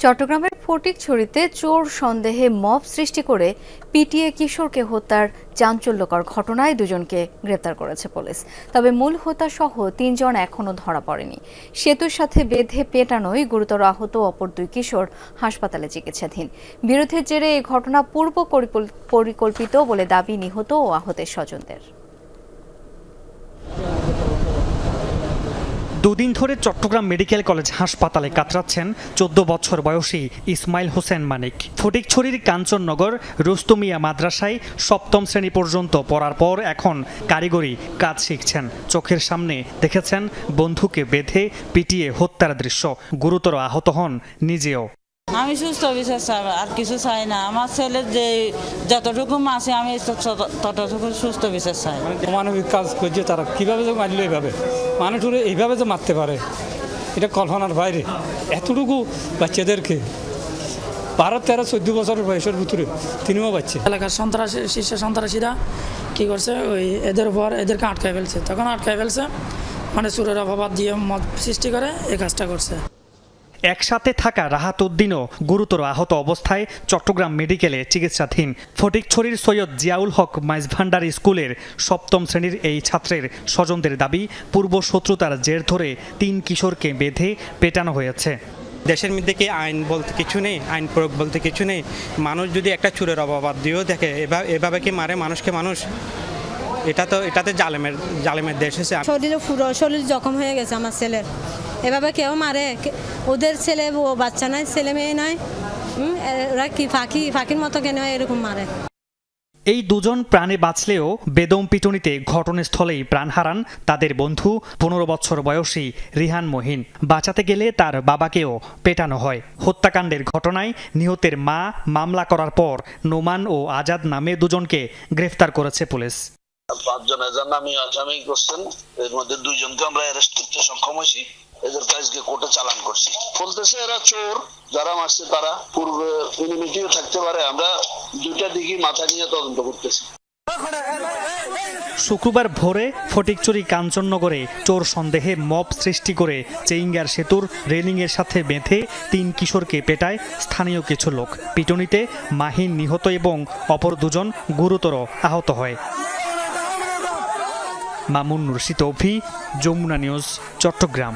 চট্টগ্রামের ফটিকছড়িতে চোর সন্দেহে মব সৃষ্টি করে পিটিএ কিশোরকে হত্যার চাঞ্চল্যকর ঘটনায় দুজনকে গ্রেপ্তার করেছে পুলিশ। তবে মূল হত্যা সহ তিনজন এখনও ধরা পড়েনি। সেতুর সাথে বেঁধে পেটানোয় গুরুতর আহত অপর দুই কিশোর হাসপাতালে চিকিৎসাধীন। বিরোধের জেরে এই ঘটনা পূর্ব পরিকল- পরিকল্পিত বলে দাবি নিহত ও আহতের স্বজনদের। দুদিন ধরে চট্টগ্রাম মেডিকেল কলেজ হাসপাতালে কাতরাচ্ছেন চোদ্দ বছর বয়সী ইসমাইল হোসেন মানিক। ফটিকছড়ির কাঞ্চননগর, রুস্তুমিয়া মাদ্রাসায় সপ্তম শ্রেণি পর্যন্ত পড়ার পর এখন কারিগরি কাজ শিখছেন। চোখের সামনে দেখেছেন বন্ধুকে বেঁধে পিটিয়ে হত্যার দৃশ্য। গুরুতর আহত হন নিজেও। আমি সুস্থ বিশ্বাস চাই আর কিছু চাই না। আমার ছেলের যে যতটুকু আছে আমি তত- ততটুকু সুস্থ বিশ্বাস চাই। অমানবিক কাজ করছে তারা। কীভাবে যে মারলো এইভাবে? মানুষের এইভাবে যে মারতে পারে? এটা কল্পনার বাইরে। এতটুকু বাচ্চাদেরকে। বারো তেরো চোদ্দ বছরের বয়সের ভিতরে তিনিও বাচ্চা। এলাকার সন্ত্রাসী শীর্ষ সন্ত্রাসীরা কি করছে? ওই এদের উপর এদেরকে আটকায় ফেলছে। তখন আটকায় ফেলছে। মানে চুরের অভাব দিয়ে মত সৃষ্টি করে এই কাজটা করছে। একসাথে থাকা রাহাত উদ্দিনও গুরুতর আহত অবস্থায় চট্টগ্রাম মেডিকেলে চিকিৎসাধীন। ফটিকছড়ির সৈয়দ জিয়াউল হক মাইজভান্ডার স্কুলের সপ্তম শ্রেণির এই ছাত্রের স্বজনদের দাবি, পূর্ব শত্রুতার জের ধরে তিন কিশোরকে বেঁধে পেটানো হয়েছে। দেশের মধ্যে কি আইন বলতে কিছু নেই? আইন প্রয়োগ বলতে কিছু নেই? মানুষ যদি একটা চুরের অভাব দিয়েও দেখে এভাবে কি মারে? মানুষকে মানুষ? এটা তো এটাতে জালেমের জালেমের দেশ হয়েছে। শরীরে পুরো শরীর জখম হয়ে গেছে আমার ছেলের এভাবে কেউ মারে? কে- ওদের ছেলে ও বাচ্চা নাই ছেলে মেয়ে নাই। ওরা কি ফাঁকি ফাঁকির মতো কেন এরকম মারে? এই দুজন প্রাণে বাঁচলেও বেদম পিটুনিতে ঘটনাস্থলেই প্রাণ হারান তাদের বন্ধু পনেরো বছর বয়সী রিহান মহিন। বাঁচাতে গেলে তার বাবাকেও পেটানো হয়। হত্যাকাণ্ডের ঘটনায় নিহতের মা মামলা করার পর নোমান ও আজাদ নামে দুজনকে গ্রেফতার করেছে পুলিশ। পাঁচজন এজার নামে আসামি করছেন। এর মধ্যে দুইজনকে আমরা অ্যারেস্ট করতে সক্ষম হয়েছি। এদেরকে আজকে কোর্টে চালান করছি। বলতেছে এরা চোর, যারা মারছে তারা। পূর্বে ইউনিমিটিও থাকতে পারে। আমরা দুইটা দিকই মাথা নিয়ে তদন্ত করতেছি। শুক্রবার ভোরে ফটিকচুরি কাঞ্চননগরে চোর সন্দেহে মব সৃষ্টি করে চেইঙ্গার সেতুর রেলিংয়ের সাথে বেঁধে তিন কিশোরকে পেটায় স্থানীয় কিছু লোক। পিটুনিতে মাহিন নিহত এবং অপর দুজন গুরুতর আহত হয়। মামুন রশিদ অভি যমুনা নিউজ চট্টগ্রাম।